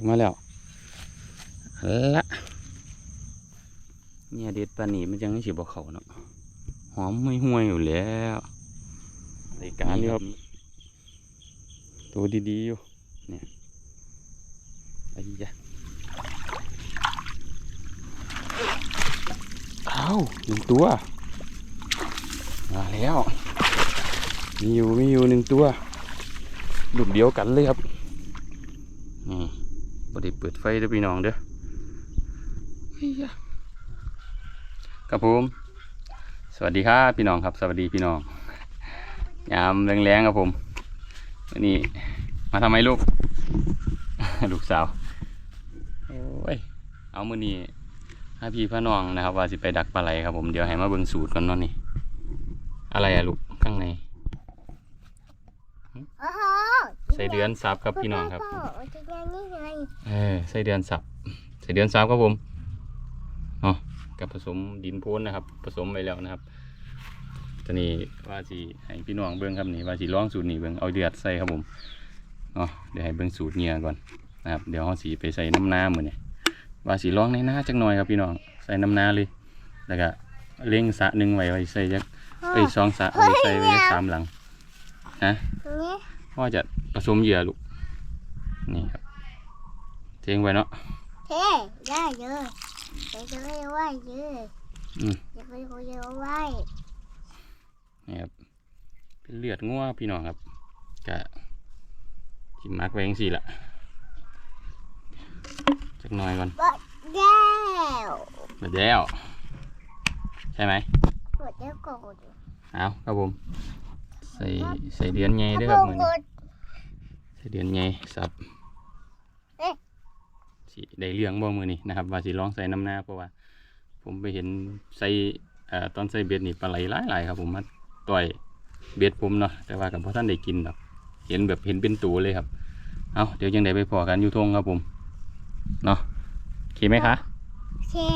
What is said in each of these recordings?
กมาแล้วละเนี่ยเด็ดปานนี้มันยังไม่สิบ่เขาเนาะหอมไม่ห่วยๆอยู่แล้วรายการนี้ครับ ตัวดีๆอยู่เนี่ยไอ้ยะอ้าวหนึ่งตัวมาแล้ว มีอยู่มีอยู่หนึ่งตัวลูกเดียวกันเลยครับนี่ บ่ได้เปิดไฟเด้อพี่น้องเด้อเฮ้ยยะครับผม สวัสดีครับพี่น้องครับ สวัสดีพี่น้องยามแรงๆครับผมวันนี้มาทำไมลูก ลูกสาวโอ้ยเอามือนี้ให้พี่พ่อน้องนะครับ ว่าสิไปดักปลาไหลครับผมเดี๋ยวให้มาเบิ่งสูตรก่อนเนาะนี่อะไรอะลูกข้างในโอ้โหใส่เดือนซับครับพี่น้องครับ พ่อจะยังนี่ไงเออใส่เดือนสับใส่เดือนสับครับผมเนาะกับผสมดินโพ้นนะครับ ผสมไปแล้วนะครับตอนนี้ว่าสิให้พี่น้องเบิ้งครับนี่ว่าสิลองสูตรนี้เบิ้งเอาเดือดใส่ครับผมเนาะเดี๋ยวให้เบิ้งสูตรเงียก่อนนะครับเดี๋ยวเขาสีไปใส่น้ำน้ำมือนี่ว่าสิลองในหน้าจักหน่อยครับพี่น้องใส่น้ำน้าเลยแล้วก็เลี้ยงสระหนึ่งไว้ไว้ใส่จักเอ้ยสองสระไว้ใส่ไว้จักสามหลังฮะนี่พ่อจะผสมเหยื่อลูกนี่ครับ เทงไว้เนาะเท่ได้เยอะเดี๋ยวจะไม่ไหวเยอะอืมเดี๋ยวไปคุยเอาไหวนี่ครับเป็นเลือดงัวพี่น้องครับกะจิมักไว้ยังสี่ละจักหน่อยก่อนบดแล้วหมดแล้วใช่ไหมบดแล้วกดเอาครับผมใส่ใส่เดือนไงด้วยครับมือนี้ใส่เดือนไงสับ สีได้เรื่องบ่มือนี้นะครับว่าสิลองใส่น้ำหน้าเพราะว่า ผมไปเห็นใส่ตอนใส่เบ็ดนี่ปลาไหลหลายๆครับ ผมมาต่อยเบ็ดผมเนาะแต่ว่ากับพ่ท่านได้กินดอกเห็นแบบเห็นเป็นตัวเลยครับ เอาเดี๋ยวยังไดไปพอกันอยู่ทงครับผมเนาะโอเคไหมคะเท่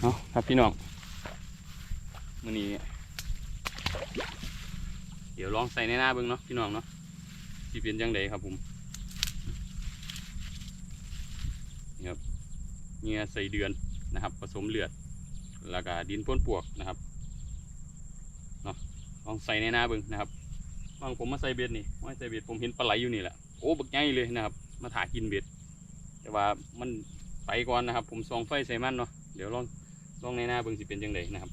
เอาครับพี่น้องมือนี้เดี๋ยวลองใส่ในหน้าเบิ้งเนาะพี่น้องเนาะสิเป็นยังไงครับผมนี่ครับ เงียใส่เดือนนะครับ ผสมเลือดแล้วก็ดินพ่นปวกนะครับเนาะลองใส่ในหน้าเบิ้งนะครับบางผมมาใส่เบ็ดนี่มาใส่เบ็ดผมเห็นปลาไหลอยู่นี่แหละโอ้บักใหญ่เลยนะครับ มาถากินเบ็ด แต่ว่ามันไปก่อนนะครับ ผมส่องไฟใส่มันเนาะเดี๋ยวลองลองในหน้าเบิ่งสิเป็นจังไดนะครับ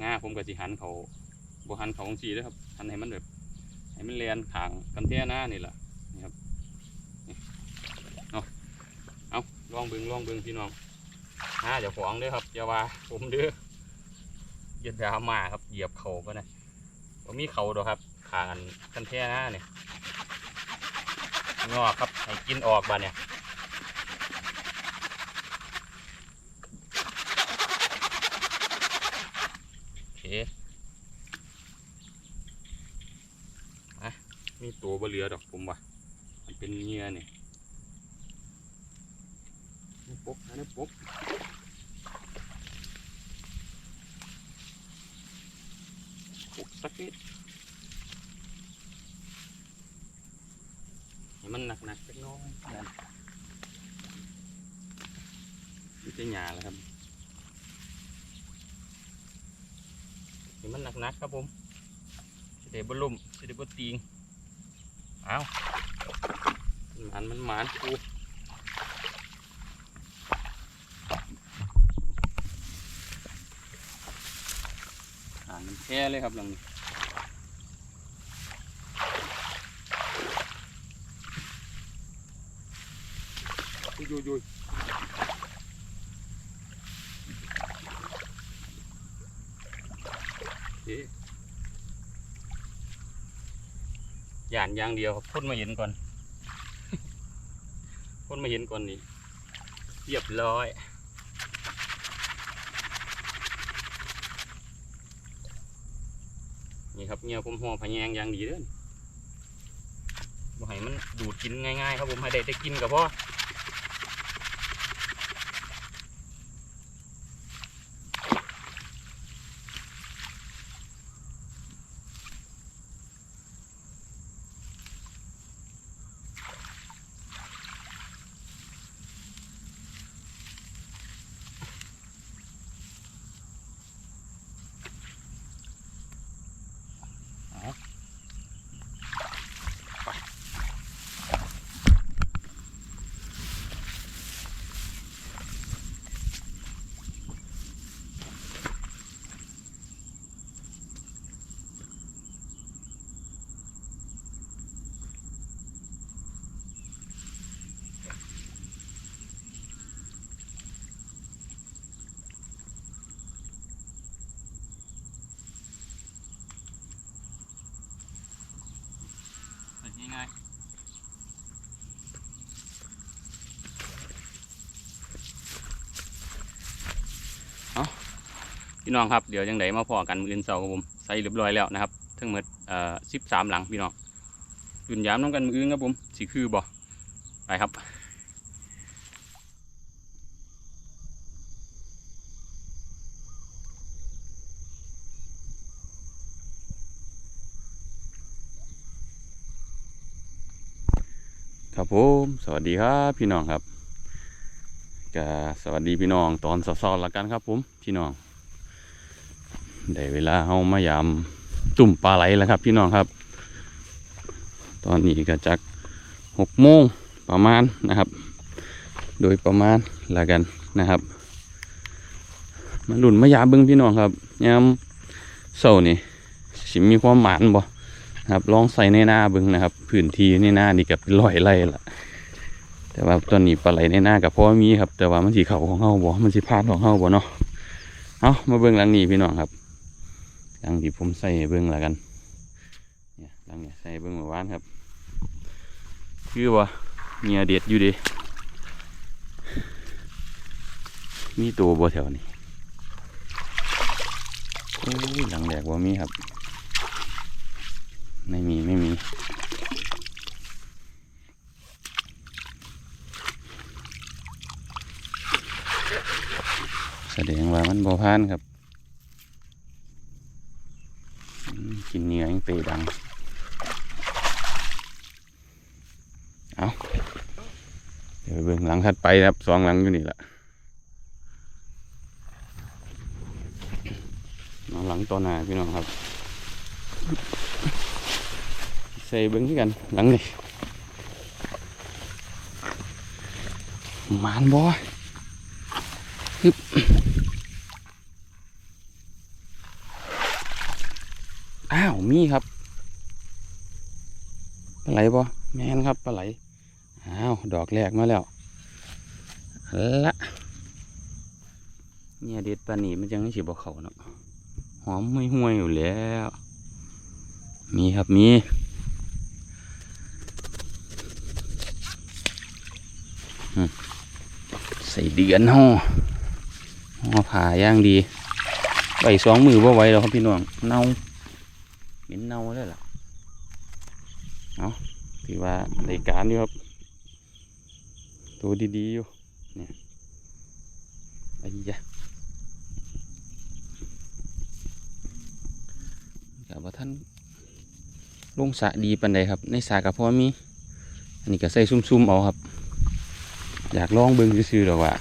ง่าผมก็สิหันเขาบหันเขาของสีด้วยครับหันให้มันแบบให้มันเลียนขางกันแท่หน้านี่แหละนี่ครับนี่เอาเอา ลองเบิ่งลองเบิ่งพี่น้องหาเดี๋ยวของเด้อครับอย่าว่าผมเด้ออย่าดราม่าครับเหยียบเขาก็นะผมมีเขาดอกครับขางกันแท่หน้าเนี่ยงอครับให้กินออกบ้านเนี่ยโอเคอะมีตัวบะเรือดอกผมว่ะมันเป็นเงื่อเนี่ย ปุ๊บอันนี้ปุ๊บปุ๊บสักนิดให้มันหนักๆสักน้อยนั่นนี่จะหยาแล้วครับนี่มันหนักๆครับผมสิเดบลุ่มสิเดบตีงเอามันมันมานกู อ่านมันแค่เลยครับหลังนี้ยุยยุยยุยโอเคย่านอย่างเดียวครับพ่นมาเห็นก่อนพ่นมาเห็นก่อนนี่เรียบร้อย ครับเงียผมห่อพะแยงอย่างดีเด้อบ่ให้มันดูดกินง่ายๆครับผมให้ได้ได้กินกับพ่อ พี่น้องครับเดี๋ยวจังไดมาพอกันมืออื่นเช้าครับผมใส่เรียบร้อยแล้วนะครับ ทั้งหมดเอ่อ13หลังพี่น้องยืนยามน้องกันมืออื่นครับผมสิคือบ่ไปครับครับผมสวัสดีครับพี่น้องครับก็สวัสดีพี่น้องตอนสอๆละกันครับผมพี่น้อง ได้เวลาเฮามายามตุ่มปลาไหลแล้วครับ พี่น้องครับ ตอนนี้ก็จักหกโมงประมาณนะครับ โดยประมาณละกันนะครับมาหลุนมายาเบิ้งพี่น้องครับยามเสาร์นี่สิมีความหมานบ่ครับลองใส่ในหน้าเบึงนะครับพื้นที่ในหน้านี่ก็เป็นร้อยไร่ละแต่ว่าตอนนี้ปลาไหลในหน้ากับพ่อมีครับ แต่ว่ามันสีเขาของเฮาบ่มันสีพลาดของเฮาบ่เนาะเอามาเบิ่งหลังนี้พี่น้องครับ ลังที่ผมใส่เบิ่งแล้วกันเนี่ยหลังเนี้ใส่เบิ่งเมื่อวานครับ คือว่าเมียเด็ดอยู่ดิมีตัวบ่แถวนี้หลังแหลกว่ามีครับ ไม่มีไม่มีแสดงว่ามันบ่พานครับอืม กินเนื้อยังเตดัง เอาเดี๋ยวไปเบิ่งหลังถัดไปครับสองหลังอยู่นี่แหละน้องหลังต่อหน้าพี่น้องครับ ใส่เบิ้งคือกันหลังนี่มานบ่ฮึบ อ้าวมีครับปลาไหลบ่แม่นครับปลาไหลอ้าวดอกแรกมาแล้วละเนี่ยเด็ดปลาหนีมันจังไม่สิบ่เขาเนาะหอมไม่ห่วยอยู่แล้ว มีครับมีใส่เดือนห่อห่อผ่าย่างดีใบสองมือว่าไว้แล้วครับพี่น้องเน่า เหม็นเน่าเลยล่ะเอาถือว่าในการอยู่ครับ ตัวดีๆอยู่เนี่ยไอ้ยะกับว่าท่านลงสะดีปันใดครับ ในสะกับพ่อมี อันนี้ก็ใส่ซุ่มๆเอาครับ อยากลองเบิ่งซื่อๆหรอกว่า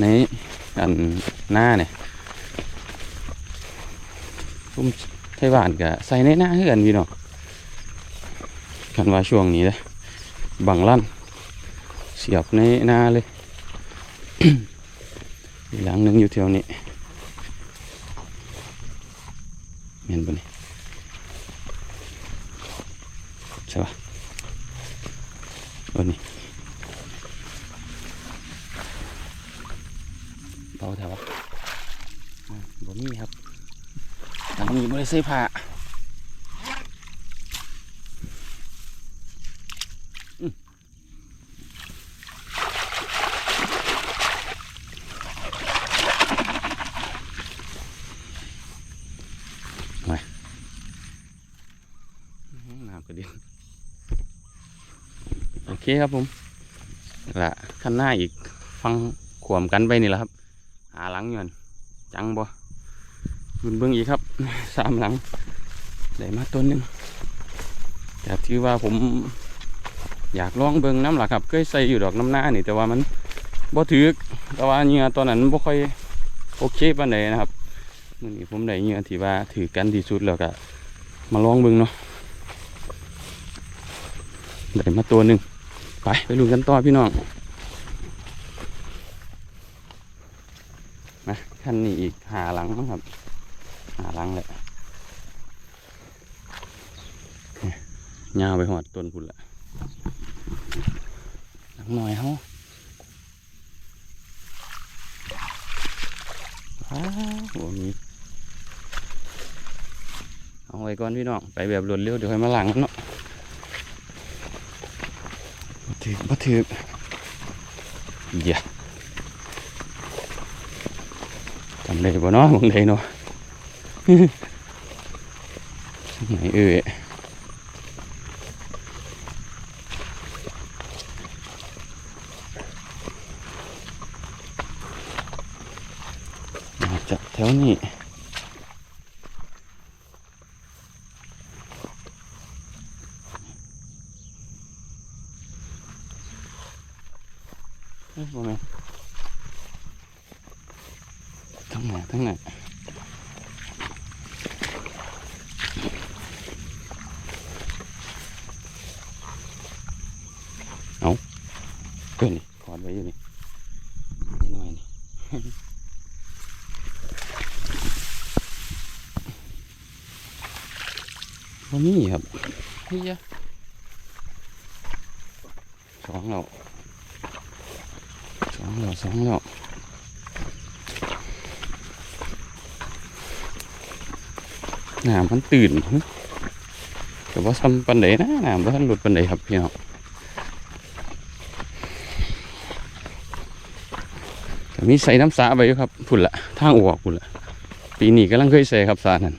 ในอันหน้าเนี่ยซุ่ม ไทยบ้านก็ใส่ในหน้าเฮือนพี่น้องกันว่าช่วงนี้เลยบังลั่นเสียบในหน้าเลย อีกหลังหนึงอยู่แถวนี้เห็นปะนี่ใช่ปะเออนี่เบาแถวบ่มีครับ ทางนี้ไม่ได้ใส่ผ้าอืมไปอื้อหือน้ำกระเด็นโอเคครับผมละขั้นหน้าอีกฟังขวมกันไปนี่แหละครับ หาหลังเงินจังบ่บุญเบิ้งอีกครับ สามหลังได้มาตัวหนึ่งแต่ที่ว่าผมอยากลองเบิ้งน้ำหลักครับเคยใส่อยู่ดอกน้ำหน้านี่แต่ว่ามันบ่ถือแต่ว่าเหงื่อตอนนั้นบ่ค่อยโอเคปานใดนะครับมื้อนี้ผมได้เหงื่อที่ว่าถือกันที่สุดแล้วก็มาลองเบิ้งเนาะได้มาตัวหนึ่งไปไปลุ้นกันต่อพี่น้องนะคันนี้อีกหาหลังมั้งครับ หาลังแหละเนี่ยาวไปหอดต้นพุ่นละหลังหน่อยเฮาว้าวมีเอาไว้ก่อนพี่น้อง ไปแบบรวดเร็วเดี๋ยวค่อยมาหลังเนาะบ่ถือบ่ถือเหี้ยจำได้บ่เนาะบางใดเนาะ ไหนเอ่ยมาจากแถวนี้เอ้ยบ่แม่นทั้งไหนทั้งไหน เกินนี่กอดไว้อยู่นี่นิดหน่อยนี่ ว่ามีครับ นี่ยะสองแล้วสองแล้วสองแล้วน้ำมันตื่นแต่ว่าซ้ำปันไดนะน้ำว่าหลุดปันไดครับพี่น้องก็มีใส่น้ำสาไปอยู่ครับพุ่นละทางออกพุ่นละปีนี้กำลังเคยใส่ครับสานั่น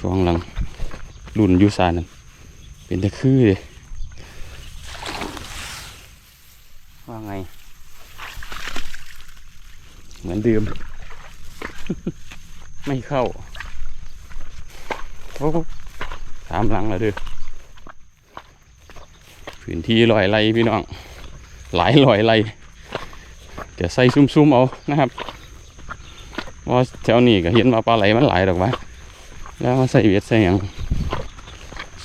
สองหลังรุนอยูสานั่น เป็นตะคือเลยว่าไง เหมือนเดิม ไม่เข้าโอ้ตามหลังแล้วเด้อพื้นที่ลอยไรพี่น้อง หลายลอยไรเดี๋ยวใส่ซุ่มๆเอานะครับเพราะว่าแถวนี้ก็เห็นว่าปลาไหลมันหลายดอกวะแล้วมาใส่เวียดใส่หยัง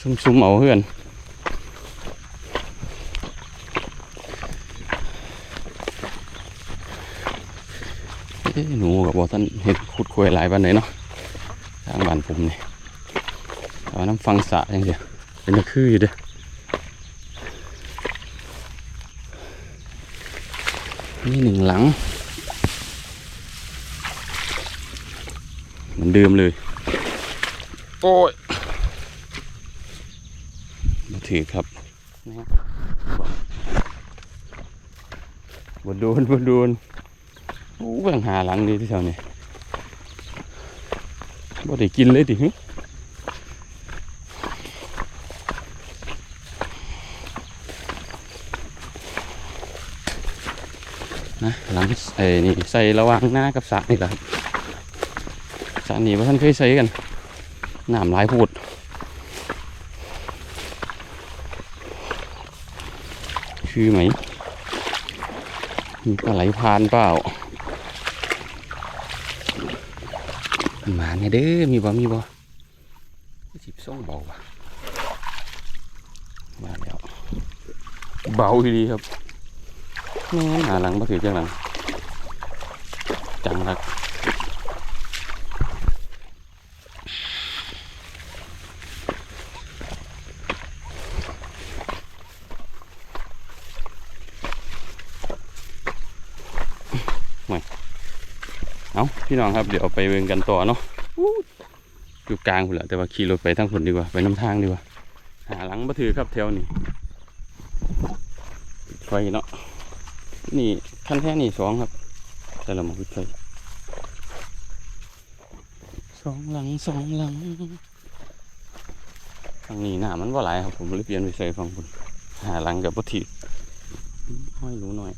ซุ่มๆเอาเพื่อนหนูกับว่าท่านเห็นขุดคุยหลายปันไหนเนาะทางบ้านผมนี่แต่ว่าน้ำฟังสะอย่างเดียวเป็นตะคืออยู่เด้อนี่หนึ่งหลัง เหมือนเดิมเลย โอ้ย ถือครับนะบนโดนบนโดนโอ้เบิ่งหาหลังดีที่แถวนี้บ่ได้กินเลยดิฮึนะหลังไอ้นี่ใส่ระหว่างหน้ากับสระนี่แหละครับสระนี่ว่าท่านเคยใส่กันน้ำหลายพูด คือไหม มีปลาไหลพานเปล่า มาเนี่ยเด้อ มีบ่ มีบ่สิบส่งเบาว่ะมาแล้ว เบาดีครับแม่นหาหลังมาถือจังหลัง เอาพี่น้องครับเดี๋ยวไปเวงกันต่อเนาะอยู่กลางพุ่นแหละแต่ว่าขี่รถไปทางผลดีกว่าไปน้ำทางดีกว่า หาหลังมาถือครับแถวนี้ไฟเนาะนี่ขั้นแท้นี่สองครับ แต่เรามาปิดไฟสองหลังสองหลังฝั่งนี้หน้ามันว่าหลายครับผมเลยเปลี่ยนไปใส่ฝั่งคุณหาหลังกับปฏิห้อยรู้หน่อย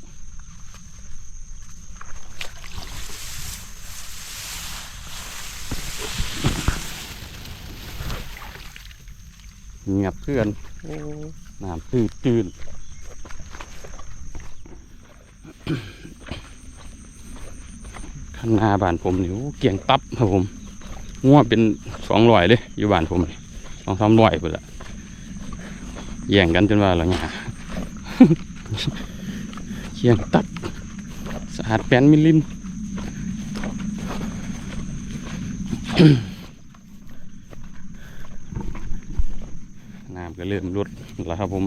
เงียบเพื่อนน้ำตื่นตื่นข้างหน้าบ้านผมนี่โอ้เกี่ยงตับครับผมงัวเป็นสองร้อยเลยอยู่บ้านผมสองสามร้อยไปละแย่งกันจนว่าอะไรเงี้ยเกี่ยงตับสะอาดแปนมิลลิน น้ำ ก็เริ่มลดแล้วครับผม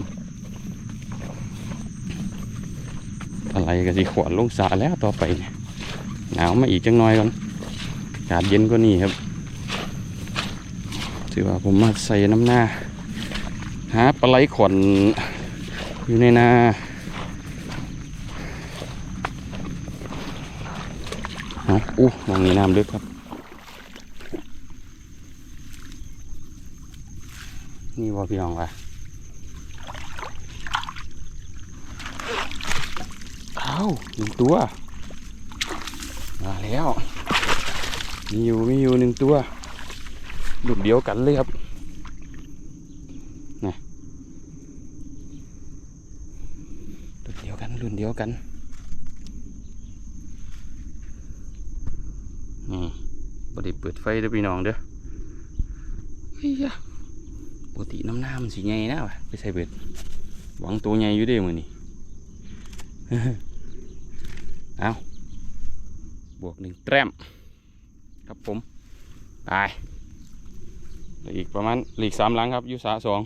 อะไรก็สิขวดลงสาแล้วต่อไปเหนาวมาอีกจังน้อยก่อนอากาศเย็นกว่านี้ครับถือว่าผมมาใส่น้ำหน้า หาปลาไหลขอนอยู่ในนาหฮะอู้มองนี้น้ำลึกครับ นี่ว่พี่น้องว่ะอ้าหนึ่งตัว มาแล้ว มีอยู่มีอยู่หนึ่งตัวดุดเดียวกันเลยครับนะดุดเดียวกันรุ่นเดียวกันนี่บไดเปิดไฟเด้อพี่น้องเด้อเฮ้ย ปกติน้ำหน้ามันสีใหญ่นะวะไปใส่เบ็ดหวังตัวใหญ่อยู่เด้มือนี่เอาบวกหนึ่งแต้มครับผมไปเหลืออีกประมาณหลีกสามหลังครับยู่สาสอง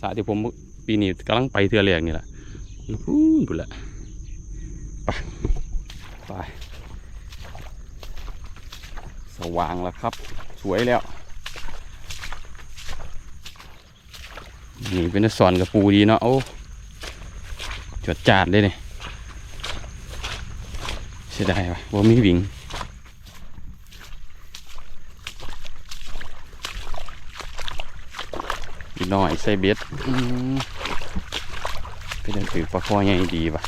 สาที่ผมปีนี้กำลังไปเทือแรกนี่แหละอยู่พูนพุ่นละไปไปสว่างแล้วครับ สวยแล้ว นี่เป็นสอนกับปูดีเนาะโอ้จวดจาดเลยเนี่ยเสียดายว่ะว่ามีวิ่งอีกหน่อยใส่เบ็ดก็จะถือปลาคอใหญ่ดีป่ะ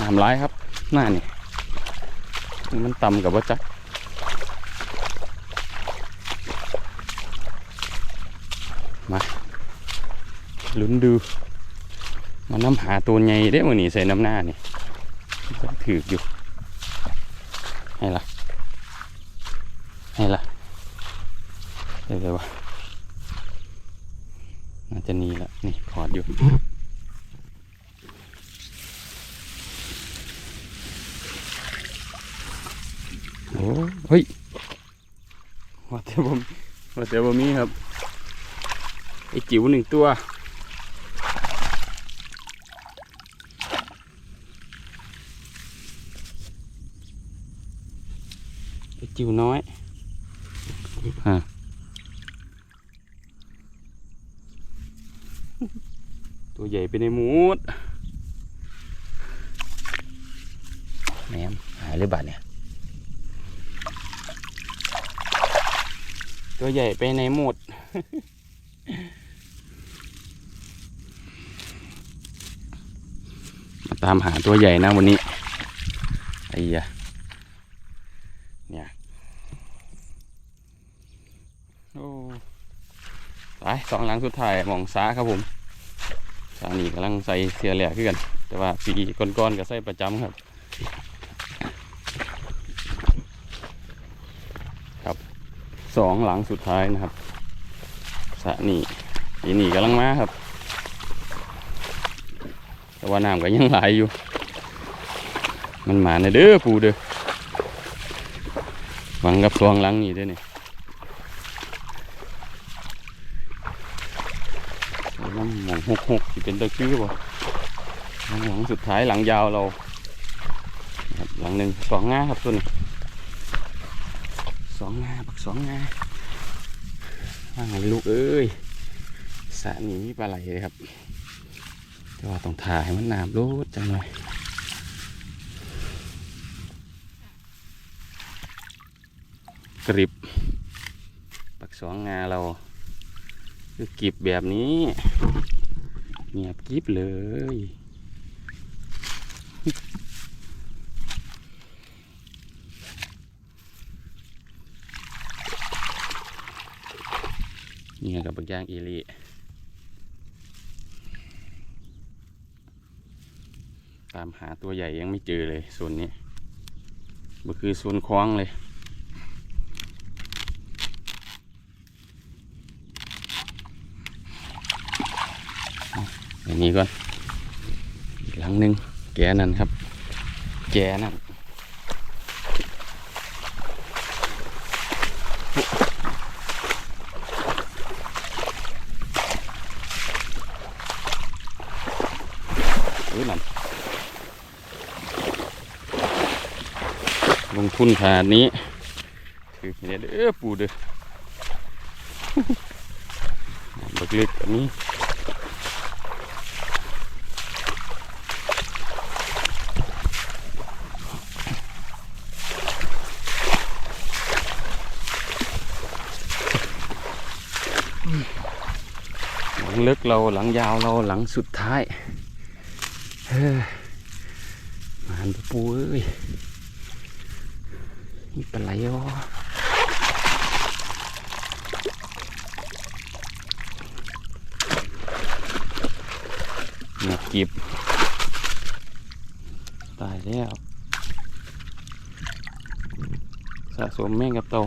น้ำร้ายครับหน้านี่นี่มันต่ำกับว่าจัก ลุ้นดูมาน้ำหาตัวใหญ่ได้มื่อนี้ใส่น้ำหน้านี่ถืออยู่ให้ละให้ละเดี๋ยวเลยวะน่าจะนีละนี่ถอดอยู่โอ้เฮ้ยว่าแต่ผมว่าแต่ผมมีครับไอจิ๋วหนึ่งตัว จิ๋วน้อยฮะตัวใหญ่ไปในหมูดแหมหายเลยบาดเนี่ย ตัวใหญ่ไปในหมด มาตามหาตัวใหญ่นะวันนี้ไอ้ยะเนี่ย โอ้ไปสองหลังสุดท้ายมองซ้าครับผมสานี่กำลังใส่เสียแหลกขึ้นกัน แต่ว่าปีก่อนๆก็ใส่ประจำครับ ครับสองหลังสุดท้ายนะครับสานี่ปีนี่กำลังมาครับ แต่ว่าน้ำก็ยังไหลอยู่ มันหมาในเด้อปูเด้อหวังกับสองหลังนี่เด้อนี่น้ำ หกหกที่เป็นตะกี้บ่หลังหลังสุดท้ายหลังยาวเราหลังหนึ่งสองงาครับตัวนี้สองงาปักสองงาว่างไงลูกเอ้ยสระนี้มีปลาไหลเลยครับแต่ว่าต้องถ่ายมันน้ำรูดจังหน่อยกริบปักสองงาเราคือกิบแบบนี้ เงียบกิบเลยเนี่ยกับบางย่างอีลีตามหาตัวใหญ่ยังไม่เจอเลยส่วนนี้มันคือส่วนคว้างเลย อย่างนี้ก่อนหลังหนึ่งแกนั่นครับ แกนั่นเอ้ยนั่นลงทุนขนาดนี้ถือเนี่ยเด้อปูเด้อบักเล็กอันนี้ ลึกเราหลังยาวเราหลังสุดท้ายมาหันปูเอ้ยมีปลาไหลอ๋อเงียบกิบตายแล้วสะสมแม่งกับเตา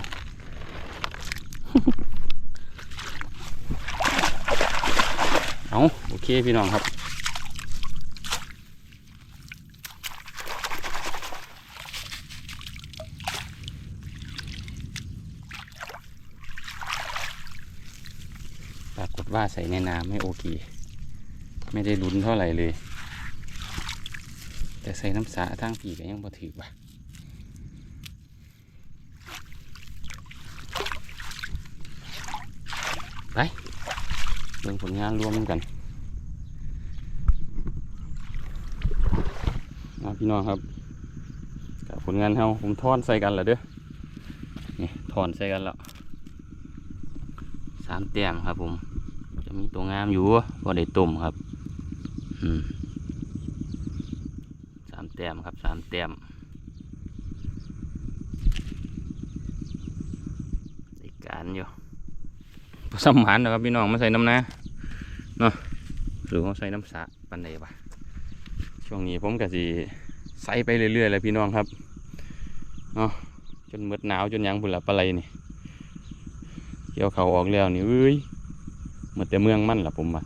เคพี่น้องครับปรากฏว่าใส่ในน้ำไม่โอเค ไม่ได้ลุ้นเท่าไหร่เลย แต่ใส่น้ำสาทั้งปีก็ยังบ่ถือว่ะไปเบิ่งผลงานรวมกันมา พี่น้องครับกับผลงานเฮาผมทอนใส่กันแล้วเด้อนี่ทอนใส่กันแล้วสามแต้มครับผม จะมีตัวงามอยู่พอได้ต้มครับอืมสามแต้มครับสามแต้มได้การอยู่สมานนะครับพี่น้องมาใส่น้ำนะเนาะหรือว่าใส่น้ำสะปันใดปะช่วงนี้ผมก็สิ ใส่ไปเรื่อยๆเลยพี่น้องครับเนาะจนหมดหนาวจนยังบุนละปลาไหลนี่เกี่ยวเขาออกแล้วนี่เอ้ยหมดแต่เมืองมั่นล่ะผมว่า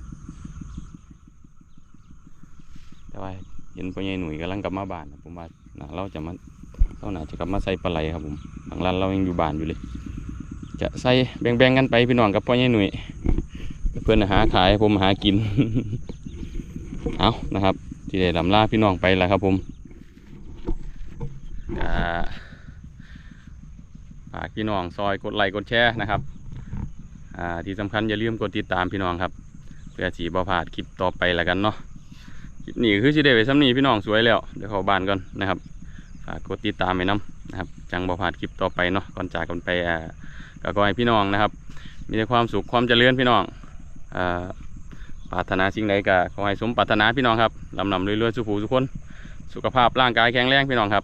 แต่ว่าเห็นพ่อใหญ่หนุ่ยกำลังกลับมาบ้านผมว่าเราจะมาเราน่าจะกลับมาใส่ปลาไหลครับผมบางร้านเรายังอยู่บ้านอยู่เลย จะใส่แบ่งๆกันไปพี่น้องกับพ่อใหญ่หนุ่ยเพื่อนหาขายผมหากิน เอานะครับ ที่ได้ลำลาพี่น้องไปแล้วครับผม ฝากพี่น้องซอยกดไลค์กดแชร์นะครับอ่าที่สำคัญอย่าลืมกดติดตามพี่น้องครับ เพื่อสีบอพาดคลิปต่อไปแล้วกันเนาะคลิปนี้คือสิได้ไปซ้ำนี้พี่น้องสวยแล้วเดี๋ยวเข้าบ้านก่อนนะครับฝากกดติดตามไปน้ำนะครับ จังบอพาดคลิปต่อไปเนาะก่อนจากกันไปก็ขอให้พี่น้องนะครับ มีแต่ความสุขความเจริญพี่น้องอ่าปรารถนาสิ่งใดก็ขอให้สมปรารถนาพี่น้องครับลำลำเรื่อยๆสุขูทุกคน สุขภาพร่างกายแข็งแรงพี่น้องครับ